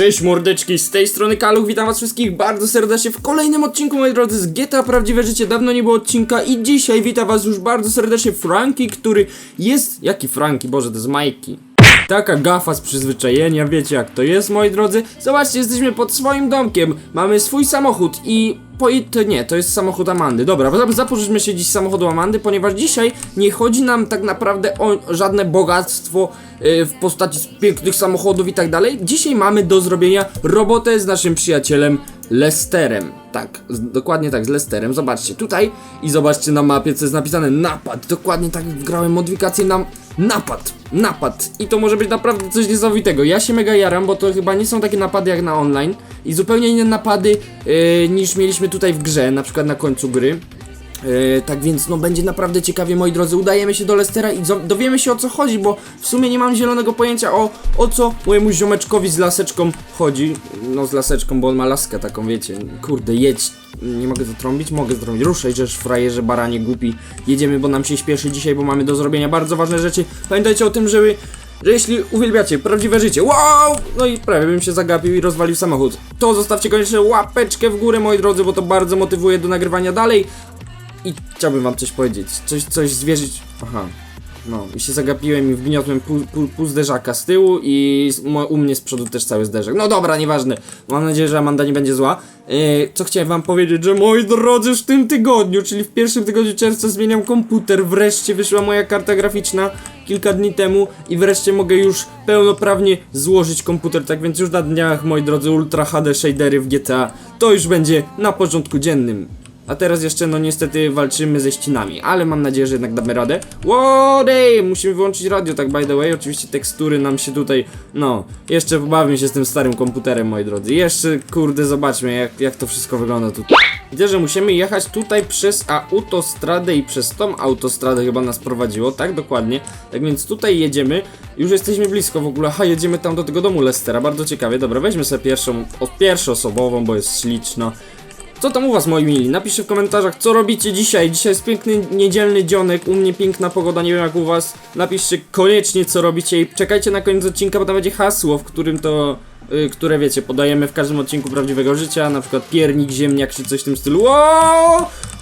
Cześć mordeczki, z tej strony Kaluch, witam was wszystkich bardzo serdecznie w kolejnym odcinku moi drodzy z GTA Prawdziwe Życie, dawno nie było odcinka i dzisiaj witam was już bardzo serdecznie Franki, który jest... Jaki Franki? Boże, to jest Majki. Taka gafa z przyzwyczajenia, wiecie jak to jest moi drodzy. Zobaczcie, jesteśmy pod swoim domkiem, mamy swój samochód i... Po, to nie, to jest samochód Amandy. Dobra, zap- zapożyczmy się dziś samochodu Amandy, ponieważ dzisiaj nie chodzi nam tak naprawdę o żadne bogactwo yy, w postaci pięknych samochodów i tak dalej. Dzisiaj mamy do zrobienia robotę z naszym przyjacielem Lesterem. Tak, z, dokładnie tak, z Lesterem. Zobaczcie tutaj i zobaczcie na mapie, co jest napisane napad. Dokładnie tak wgrałem modyfikację na napad. Napad. I to może być naprawdę coś niesamowitego. Ja się mega jaram, bo to chyba nie są takie napady jak na online i zupełnie inne napady yy, niż mieliśmy tutaj w grze, na przykład na końcu gry. E, tak więc no będzie naprawdę ciekawie moi drodzy, udajemy się do Lestera i dowiemy się o co chodzi, bo w sumie nie mam zielonego pojęcia o, o co mojemu ziomeczkowi z laseczką chodzi. No z laseczką, bo on ma laskę taką, wiecie. Kurde, jedź. Nie mogę zatrąbić? Mogę zatrąbić. Ruszaj, żeż frajerze, baranie, głupi. Jedziemy, bo nam się śpieszy dzisiaj, bo mamy do zrobienia bardzo ważne rzeczy. Pamiętajcie o tym, żeby że jeśli uwielbiacie prawdziwe życie, wow! No i prawie bym się zagapił i rozwalił samochód. To zostawcie koniecznie łapeczkę w górę, moi drodzy, bo to bardzo motywuje do nagrywania dalej. I chciałbym wam coś powiedzieć, coś, coś zwierzyć. Aha. No, i się zagapiłem i wgniotłem pół, pół, pół zderzaka z tyłu i u mnie z przodu też cały zderzak. No dobra, nieważne. Mam nadzieję, że Amanda nie będzie zła. Yy, co chciałem wam powiedzieć, że moi drodzy, w tym tygodniu, czyli w pierwszym tygodniu czerwca zmieniam komputer. Wreszcie wyszła moja karta graficzna kilka dni temu i wreszcie mogę już pełnoprawnie złożyć komputer. Tak więc już na dniach, moi drodzy, Ultra HD shadery w GTA to już będzie na porządku dziennym. A teraz jeszcze, no niestety, walczymy ze ścianami, ale mam nadzieję, że jednak damy radę. Łodej! Musimy wyłączyć radio, tak by the way. Oczywiście tekstury nam się tutaj, no, jeszcze pobawię się z tym starym komputerem, moi drodzy. Jeszcze, kurde, zobaczmy, jak, jak to wszystko wygląda tu. Widzę, że musimy jechać tutaj przez autostradę i przez tą autostradę chyba nas prowadziło, tak? Dokładnie. Tak więc tutaj jedziemy. Już jesteśmy blisko w ogóle. Ha, jedziemy tam do tego domu Lestera. Bardzo ciekawie. Dobra, weźmy sobie pierwszą, pierwszoosobową, bo jest śliczna. Co tam u was moi mili? Napiszcie w komentarzach co robicie dzisiaj. Dzisiaj jest piękny niedzielny dzionek, u mnie piękna pogoda, nie wiem jak u was. Napiszcie koniecznie co robicie i czekajcie na koniec odcinka, bo tam będzie hasło, w którym to... Y, które wiecie, podajemy w każdym odcinku prawdziwego życia, na przykład piernik, ziemniak czy coś w tym stylu.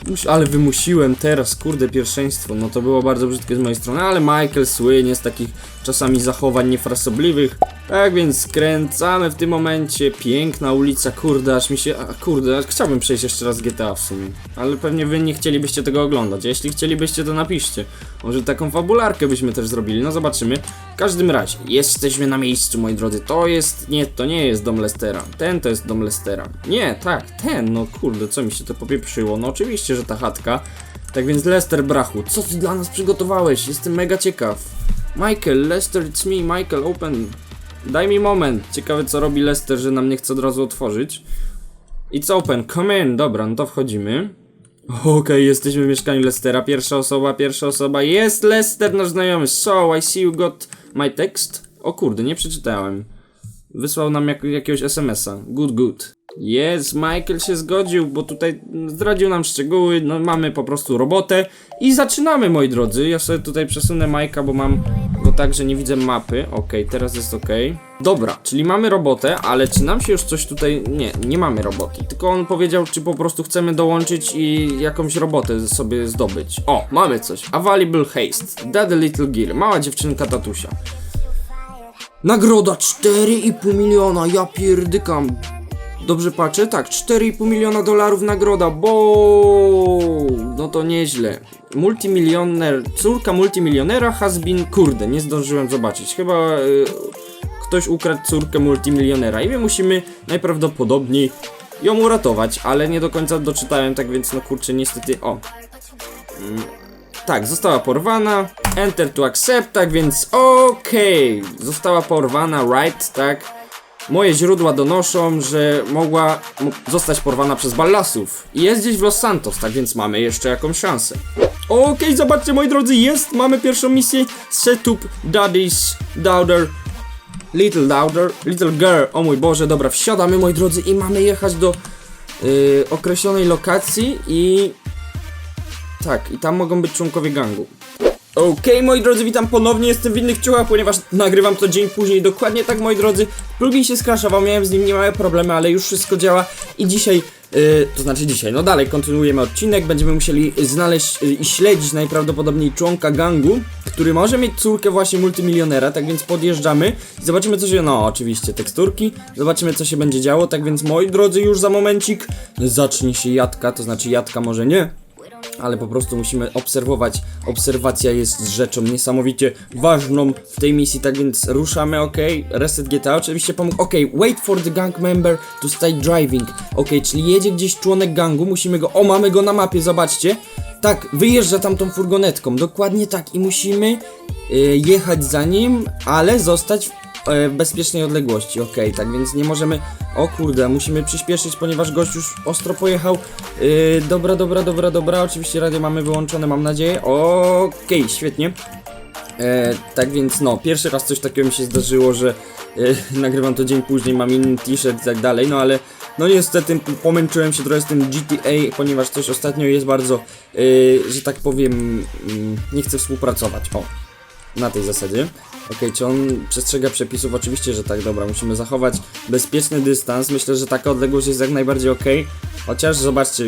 Mus- Ale wymusiłem teraz, kurde, pierwszeństwo. No to było bardzo brzydkie z mojej strony, ale Michael słynie z takich czasami zachowań niefrasobliwych. Tak więc skręcamy w tym momencie. Piękna ulica, kurde, aż mi się. A, kurde, aż chciałbym przejść jeszcze raz GTA w sumie. Ale pewnie wy nie chcielibyście tego oglądać. Jeśli chcielibyście, to napiszcie. Może taką fabularkę byśmy też zrobili. No zobaczymy. W każdym razie, jesteśmy na miejscu, moi drodzy. To jest. Nie, to nie jest dom Lestera. Ten to jest dom Lestera. Nie, tak, ten. No kurde, co mi się to popieprzyło? No oczywiście, że ta chatka. Tak więc Lester Brachu, co ty dla nas przygotowałeś? Jestem mega ciekaw. Michael, Lester, it's me, Michael, open. Daj mi moment. Ciekawe co robi Lester, że nam nie chce od razu otworzyć. It's open, come in. Dobra, no to wchodzimy. Okej, jesteśmy w mieszkaniu Lestera. Pierwsza osoba, pierwsza osoba. Jest Lester, nasz znajomy. So, I see you got my text. O kurde, nie przeczytałem. Wysłał nam jak, jakiegoś SMS-a. Good, good. Jest, Michael się zgodził, bo tutaj zdradził nam szczegóły. No, mamy po prostu robotę. I zaczynamy, moi drodzy. Ja sobie tutaj przesunę Majka, bo mam go tak, że nie widzę mapy. Okej, teraz jest okej. Dobra, czyli mamy robotę, ale czy nam się już coś tutaj... Nie, nie mamy roboty. Tylko on powiedział, czy po prostu chcemy dołączyć i jakąś robotę sobie zdobyć. O, mamy coś. Available haste. Daddy Little Girl. Mała dziewczynka tatusia. Nagroda 4,5 miliona, ja pierdykam. Dobrze patrzę? Tak, 4,5 miliona dolarów nagroda, bo No to nieźle. Multimilioner, córka multimilionera has been... Kurde, nie zdążyłem zobaczyć. Chyba y, ktoś ukradł córkę multimilionera i my musimy najprawdopodobniej ją uratować, ale nie do końca doczytałem, tak więc no kurczę, niestety... O, tak, została porwana. Enter to accept, tak więc okej. Została porwana, right, tak. Moje źródła donoszą, że mogła zostać porwana przez ballasów. I jest gdzieś w Los Santos, tak więc mamy jeszcze jakąś szansę. Okej, zobaczcie moi drodzy, jest, mamy pierwszą misję. Setup Daddy's Daughter. Little Daughter, Little Girl, o mój Boże, dobra, wsiadamy moi drodzy i mamy jechać do yy, określonej lokacji i tak, i tam mogą być członkowie gangu. Okej, moi drodzy, witam ponownie, jestem w innych ciuchach, ponieważ nagrywam to dzień później, dokładnie tak, moi drodzy. Plugin się skraszował, miałem z nim niemałe problemy, ale już wszystko działa. I dzisiaj, yy, to znaczy dzisiaj, no dalej, kontynuujemy odcinek, będziemy musieli znaleźć yy, i śledzić najprawdopodobniej członka gangu, który może mieć córkę właśnie multimilionera, tak więc podjeżdżamy. I zobaczymy co się, no oczywiście teksturki, zobaczymy co się będzie działo, tak więc moi drodzy, już za momencik. Zacznie się jadka, to znaczy jadka może nie, ale po prostu musimy obserwować. Obserwacja jest rzeczą niesamowicie ważną w tej misji, tak więc ruszamy, ok. Reset GTA oczywiście pomógł. Ok, wait for the gang member to start driving. Ok, czyli jedzie gdzieś członek gangu, musimy go. O, mamy go na mapie, zobaczcie. Tak, wyjeżdża tam tą furgonetką, dokładnie tak. I musimy y, jechać za nim, ale zostać w e, bezpiecznej odległości, okej, tak więc nie możemy, o kurde, musimy przyspieszyć, ponieważ gość już ostro pojechał, yy, dobra, dobra, dobra, dobra, oczywiście radio mamy wyłączone, mam nadzieję, okej, świetnie, e, tak więc no, pierwszy raz coś takiego mi się zdarzyło, że e, nagrywam to dzień później, mam inny t-shirt i tak dalej, no ale no niestety pomęczyłem się trochę z tym GTA, ponieważ coś ostatnio jest bardzo, e, że tak powiem, mm, nie chcę współpracować, o, na tej zasadzie. Okej, czy on przestrzega przepisów? Oczywiście, że tak, dobra, musimy zachować bezpieczny dystans. Myślę, że taka odległość jest jak najbardziej okej. Chociaż zobaczcie,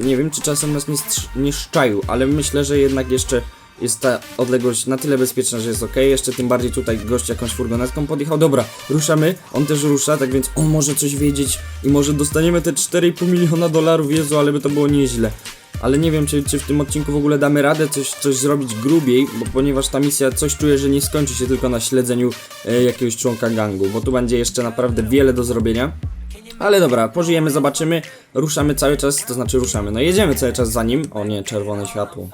nie wiem, czy czasem nas nie, nie szczaił, ale myślę, że jednak jeszcze jest ta odległość na tyle bezpieczna, że jest ok. Jeszcze tym bardziej tutaj gość jakąś furgonetką podjechał. Dobra, ruszamy, on też rusza, tak więc on może coś wiedzieć i może dostaniemy te 4,5 miliona dolarów. Jezu, ale by to było nieźle. Ale nie wiem, czy, czy w tym odcinku w ogóle damy radę coś, coś zrobić grubiej, bo ponieważ ta misja coś czuję, że nie skończy się tylko na śledzeniu e, jakiegoś członka gangu, bo tu będzie jeszcze naprawdę wiele do zrobienia. Ale dobra, pożyjemy, zobaczymy. Ruszamy cały czas, to znaczy ruszamy. No jedziemy cały czas za nim. O nie, czerwone światło.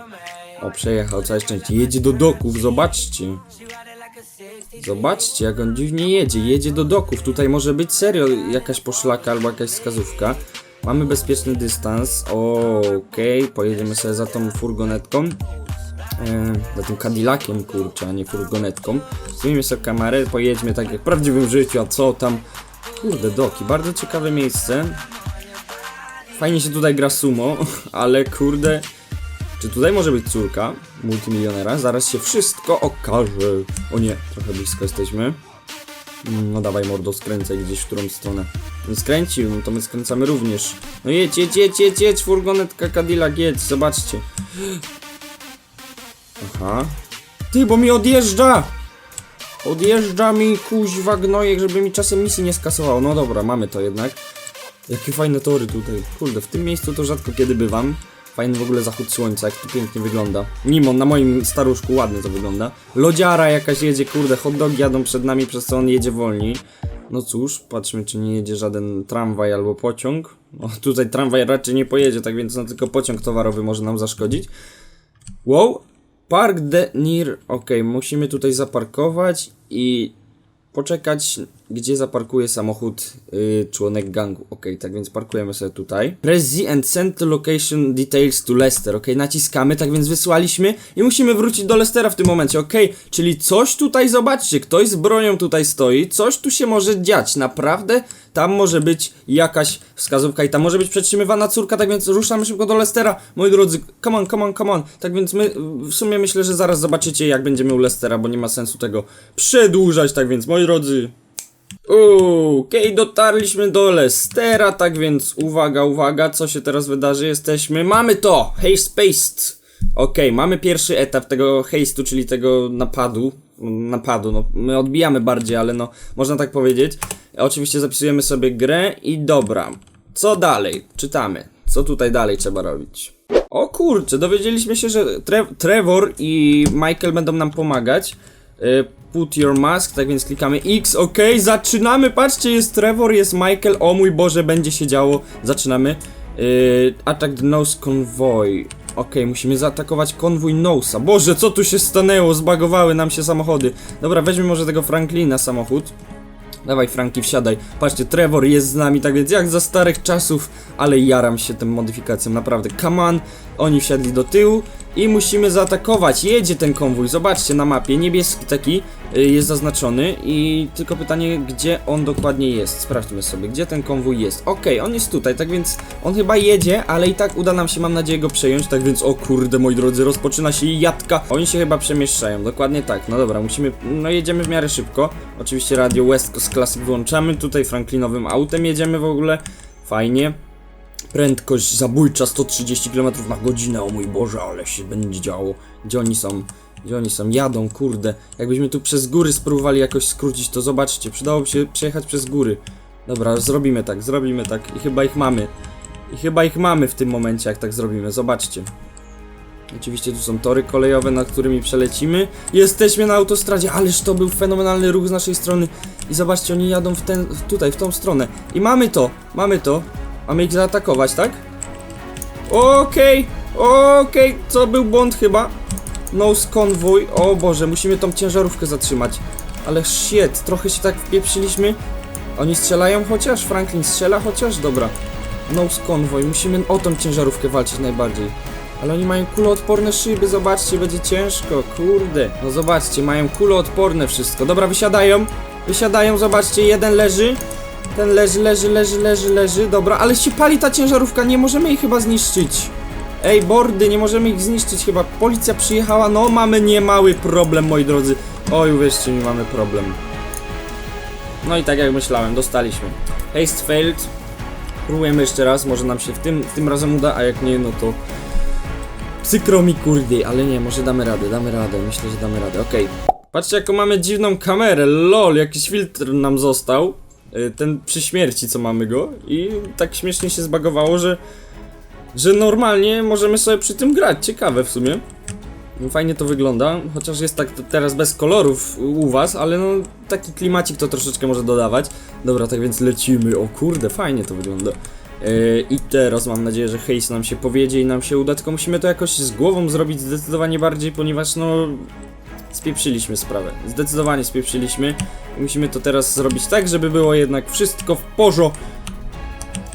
O, przejechał całe szczęście. Jedzie do doków, zobaczcie. Zobaczcie, jak on dziwnie jedzie. Jedzie do doków. Tutaj może być serio jakaś poszlaka albo jakaś wskazówka. Mamy bezpieczny dystans. Okej, pojedziemy sobie za tą furgonetką. E, za tym Cadillaciem, kurczę, a nie furgonetką. Zmienimy sobie kamerę, pojedźmy tak jak w prawdziwym życiu, a co tam? Kurde, doki, bardzo ciekawe miejsce. Fajnie się tutaj gra sumo, ale kurde... Czy tutaj może być córka multimilionera? Zaraz się wszystko okaże. O nie, trochę blisko jesteśmy. Mm, No dawaj mordo, skręcaj gdzieś w którą stronę. Nie skręcił, no to my skręcamy również. No jedź, jedź, jedź, jedź, jedź, furgonetka Cadillac, jedź, zobaczcie. Aha. Ty, bo mi odjeżdża! Odjeżdża mi kuźwa gnojek, żeby mi czasem misji nie skasowało. No dobra, mamy to jednak. Jakie fajne tory tutaj. Kurde, w tym miejscu to rzadko kiedy bywam. Fajny w ogóle zachód słońca, jak to pięknie wygląda. Nimon, na moim staruszku ładnie to wygląda. Lodziara jakaś jedzie, kurde, hot dogi jadą przed nami, przez co on jedzie wolniej. No cóż, patrzmy czy nie jedzie żaden tramwaj albo pociąg. O, tutaj tramwaj raczej nie pojedzie, tak więc no tylko pociąg towarowy może nam zaszkodzić. Wow, park de near, okej, musimy tutaj zaparkować i poczekać, gdzie zaparkuje samochód y, członek gangu. Ok, tak więc parkujemy sobie tutaj. Press Z and send the location details to Lester. Ok, naciskamy, tak więc wysłaliśmy i musimy wrócić do Lestera w tym momencie. Ok, czyli coś tutaj, zobaczcie, ktoś z bronią tutaj stoi, coś tu się może dziać. Naprawdę tam może być jakaś wskazówka i tam może być przetrzymywana córka, tak więc ruszamy szybko do Lestera. Moi drodzy, come on, come on, come on. Tak więc my w sumie myślę, że zaraz zobaczycie jak będziemy u Lestera, bo nie ma sensu tego przedłużać, tak więc moi drodzy. Okej, dotarliśmy do Lestera, tak więc uwaga, uwaga, co się teraz wydarzy? Jesteśmy, mamy to! Haste Paste! Okej, mamy pierwszy etap tego haste'u, czyli tego napadu. Napadu, no, my odbijamy bardziej, ale no, można tak powiedzieć. Oczywiście zapisujemy sobie grę i dobra. Co dalej? Czytamy. Co tutaj dalej trzeba robić? O kurczę, dowiedzieliśmy się, że Tre Trevor i Michael będą nam pomagać. Y, Put your mask, tak więc klikamy X, ok, zaczynamy, patrzcie, jest Trevor, jest Michael, o mój Boże, będzie się działo, zaczynamy. Yy, attack the nose convoy. Okej, musimy zaatakować konwój Nosa. Boże, co tu się stanęło? Zbagowały nam się samochody. Dobra, weźmy może tego Franklina samochód. Dawaj Franki, wsiadaj. Patrzcie, Trevor jest z nami, tak więc jak za starych czasów ale jaram się tą modyfikacją, naprawdę. On, oni wsiadli do tyłu i musimy zaatakować. Jedzie ten konwój, zobaczcie na mapie, niebieski taki y, jest zaznaczony i tylko pytanie, gdzie on dokładnie jest. Sprawdźmy sobie, gdzie ten konwój jest. Okej, on jest tutaj, tak więc on chyba jedzie, ale i tak uda nam się, mam nadzieję, go przejąć. Tak więc, o kurde, moi drodzy, rozpoczyna się jadka. Oni się chyba przemieszczają, dokładnie tak. No dobra, musimy, no jedziemy w miarę szybko. Oczywiście radio West Coast Classic włączamy, tutaj Franklinowym autem jedziemy w ogóle. Fajnie. Prędkość zabójcza 130 km na godzinę, o mój Boże, ale się będzie działo. Gdzie oni są? Gdzie oni są? Jadą, kurde. Jakbyśmy tu przez góry spróbowali jakoś skrócić, to zobaczcie, przydałoby się przejechać przez góry. Dobra, zrobimy tak, zrobimy tak i chyba ich mamy. I chyba ich mamy w tym momencie, jak tak zrobimy, zobaczcie. Oczywiście tu są tory kolejowe, nad którymi przelecimy. Jesteśmy na autostradzie, ależ to był fenomenalny ruch z naszej strony. I zobaczcie, oni jadą w ten, tutaj, w tą stronę. I mamy to, mamy to. Mamy ich zaatakować, tak? Okej, okej, co był błąd chyba? Nose convoy, o Boże, musimy tą ciężarówkę zatrzymać. Ale shit, trochę się tak wpieprzyliśmy. Oni strzelają chociaż? Franklin strzela chociaż? Dobra. Nose convoy, musimy o tą ciężarówkę walczyć najbardziej. Ale oni mają kuloodporne szyby, zobaczcie, będzie ciężko, kurde. No zobaczcie, mają kuloodporne wszystko. Dobra, wysiadają, wysiadają, zobaczcie, jeden leży. Ten leży, leży, leży, leży, leży, dobra, ale się pali ta ciężarówka, nie możemy jej chyba zniszczyć. Ej, bordy, nie możemy ich zniszczyć chyba. Policja przyjechała, no mamy niemały problem, moi drodzy. Oj, uwierzcie mi, mamy problem. No i tak jak myślałem, dostaliśmy. Haste failed. Próbujemy jeszcze raz, może nam się w tym, tym razem uda, a jak nie, no to... Przykro mi kurdy, ale nie, może damy radę, damy radę, myślę, że damy radę, okej. Patrzcie jaką mamy dziwną kamerę, lol, jakiś filtr nam został. Y, Ten przy śmierci, co mamy go. I tak śmiesznie się zbagowało, że... Że normalnie możemy sobie przy tym grać, ciekawe w sumie. No, Fajnie to wygląda, chociaż jest tak teraz bez kolorów u was, ale no taki klimacik to troszeczkę może dodawać. Dobra, tak więc lecimy. O kurde, fajnie to wygląda. Yy, I teraz mam nadzieję, że hejs nam się powiedzie i nam się uda, tylko musimy to jakoś z głową zrobić zdecydowanie bardziej, ponieważ no spieprzyliśmy sprawę. Zdecydowanie spieprzyliśmy. Musimy to teraz zrobić tak, żeby było jednak wszystko w porządku.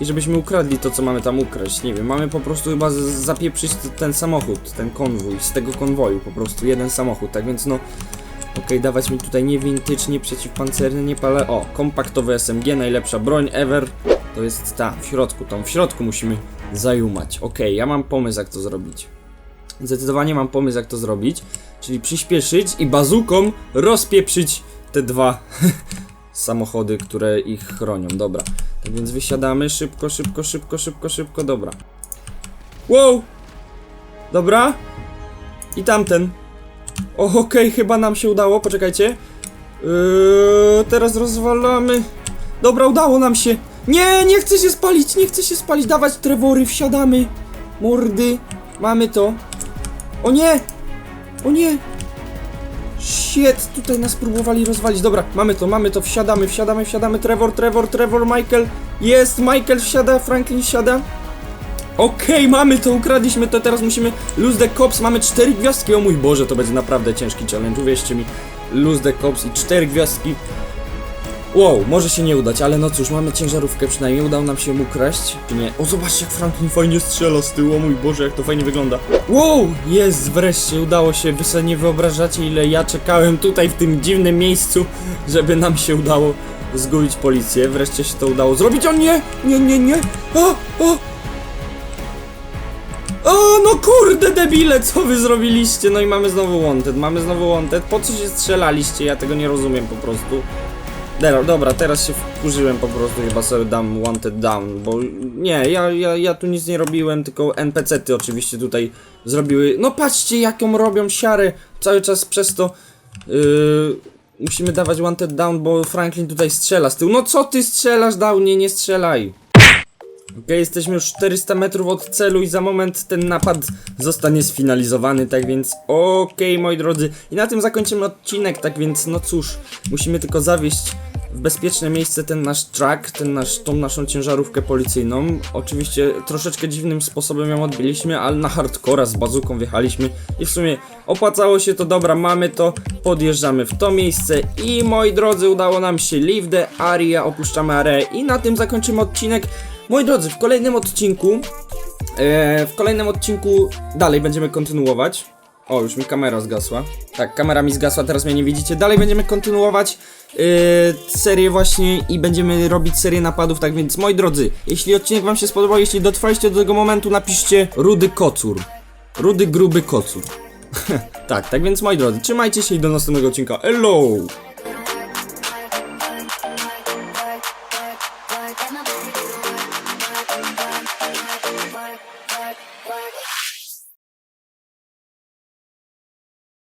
I żebyśmy ukradli to, co mamy tam ukraść. Nie wiem, mamy po prostu chyba zapieprzyć ten samochód, ten konwój, z tego konwoju po prostu jeden samochód, tak więc no... Okej, dawać mi tutaj nie nie przeciwpancerny, nie pale... O, kompaktowy SMG, najlepsza broń ever. To jest ta, w środku, tą w środku musimy zajumać. Okej, ja mam pomysł, jak to zrobić. Zdecydowanie mam pomysł, jak to zrobić. Czyli przyspieszyć i bazuką rozpieprzyć te dwa samochody, które ich chronią. Dobra. Tak więc wysiadamy szybko, szybko, szybko, szybko, szybko, dobra. Wow! Dobra. I tamten. O, okej, chyba nam się udało, poczekajcie. Yy, teraz rozwalamy. Dobra, udało nam się. Nie, nie chcę się spalić, nie chcę się spalić. Dawać trewory, wsiadamy. Mordy. Mamy to. O nie! O nie! Shit, tutaj nas próbowali rozwalić. Dobra, mamy to, mamy to, wsiadamy, wsiadamy, wsiadamy. Trevor, Trevor, Trevor, Michael. Jest, Michael wsiada, Franklin wsiada. Okej, mamy to, ukradliśmy to, teraz musimy lose the cops, mamy cztery gwiazdki, o mój Boże, to będzie naprawdę ciężki challenge, uwierzcie mi. Lose the cops i cztery gwiazdki. Wow, może się nie udać, ale no cóż, mamy ciężarówkę przynajmniej, udało nam się ją ukraść, czy nie? O, zobaczcie jak Franklin fajnie strzela z tyłu, o mój Boże, jak to fajnie wygląda. Wow, jest, wreszcie udało się, wy sobie nie wyobrażacie ile ja czekałem tutaj w tym dziwnym miejscu, żeby nam się udało zgubić policję, wreszcie się to udało zrobić, o nie, nie, nie, nie, o, o, o, no kurde debile, co wy zrobiliście? No i mamy znowu wanted, mamy znowu wanted. Po co się strzelaliście? Ja tego nie rozumiem po prostu. Dobra, dobra, teraz się wkurzyłem po prostu, chyba sobie dam wanted down, bo nie, ja, ja, ja tu nic nie robiłem, tylko NPC-ty oczywiście tutaj zrobiły. No patrzcie jaką robią siarę cały czas przez to. Yy, musimy dawać wanted down, bo Franklin tutaj strzela z tyłu. No co ty strzelasz, Downie, nie strzelaj. Okej, jesteśmy już 400 metrów od celu i za moment ten napad zostanie sfinalizowany, tak więc okej, moi drodzy. I na tym zakończymy odcinek, tak więc no cóż, musimy tylko zawieść w bezpieczne miejsce ten nasz truck, ten nasz, tą naszą ciężarówkę policyjną. Oczywiście troszeczkę dziwnym sposobem ją odbiliśmy, ale na hardcora z bazuką wjechaliśmy i w sumie opłacało się to, dobra, mamy to, podjeżdżamy w to miejsce i moi drodzy, udało nam się leave the area, opuszczamy areę i na tym zakończymy odcinek. Moi drodzy, w kolejnym odcinku, e, w kolejnym odcinku dalej będziemy kontynuować. O, już mi kamera zgasła. Tak, kamera mi zgasła, teraz mnie nie widzicie. Dalej będziemy kontynuować yy, serię właśnie i będziemy robić serię napadów, tak więc moi drodzy, jeśli odcinek wam się spodobał, jeśli dotrwaliście do tego momentu, napiszcie rudy kocur. Rudy gruby kocur. tak, tak więc moi drodzy, trzymajcie się i do następnego odcinka. Hello!